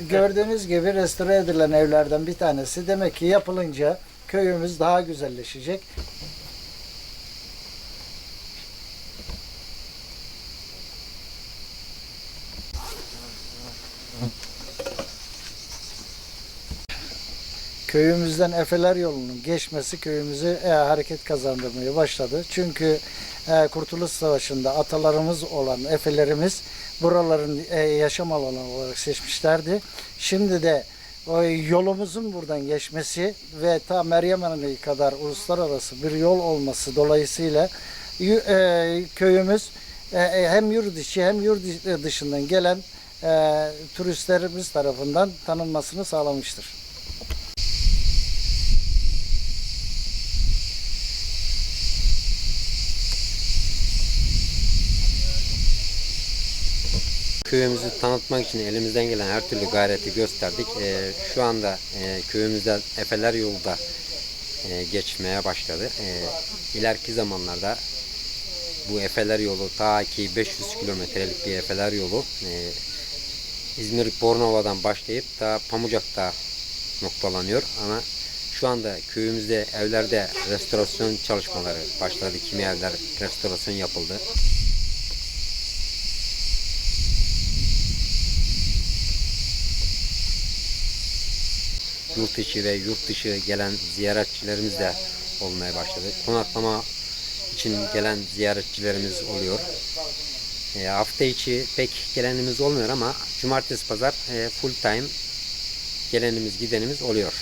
gördüğünüz gibi restore edilen evlerden bir tanesi. Demek ki yapılınca köyümüz daha güzelleşecek. Köyümüzden Efeler yolunun geçmesi köyümüzü e, hareket kazandırmaya başladı. Çünkü e, Kurtuluş Savaşı'nda atalarımız olan Efelerimiz buraların e, yaşam alanı olarak seçmişlerdi. Şimdi de o yolumuzun buradan geçmesi ve ta Meryem Hanım'ı kadar uluslararası bir yol olması dolayısıyla e, köyümüz e, e, hem yurt içi hem yurt dışından gelen e, turistlerimiz tarafından tanınmasını sağlamıştır. Köyümüzü tanıtmak için elimizden gelen her türlü gayreti gösterdik. Ee, şu anda e, köyümüzde Efeler yolu da e, geçmeye başladı. E, ileriki zamanlarda bu Efeler yolu ta ki 500 kilometrelik bir Efeler yolu e, İzmir Bornova'dan başlayıp da Pamucak'ta noktalanıyor. Ama şu anda köyümüzde evlerde restorasyon çalışmaları başladı. Kimi evler restorasyon yapıldı. Yurt içi ve yurt dışı gelen ziyaretçilerimiz de olmaya başladı. Konaklama için gelen ziyaretçilerimiz oluyor. E, hafta içi pek gelenimiz olmuyor ama cumartesi pazar e, full time gelenimiz gidenimiz oluyor.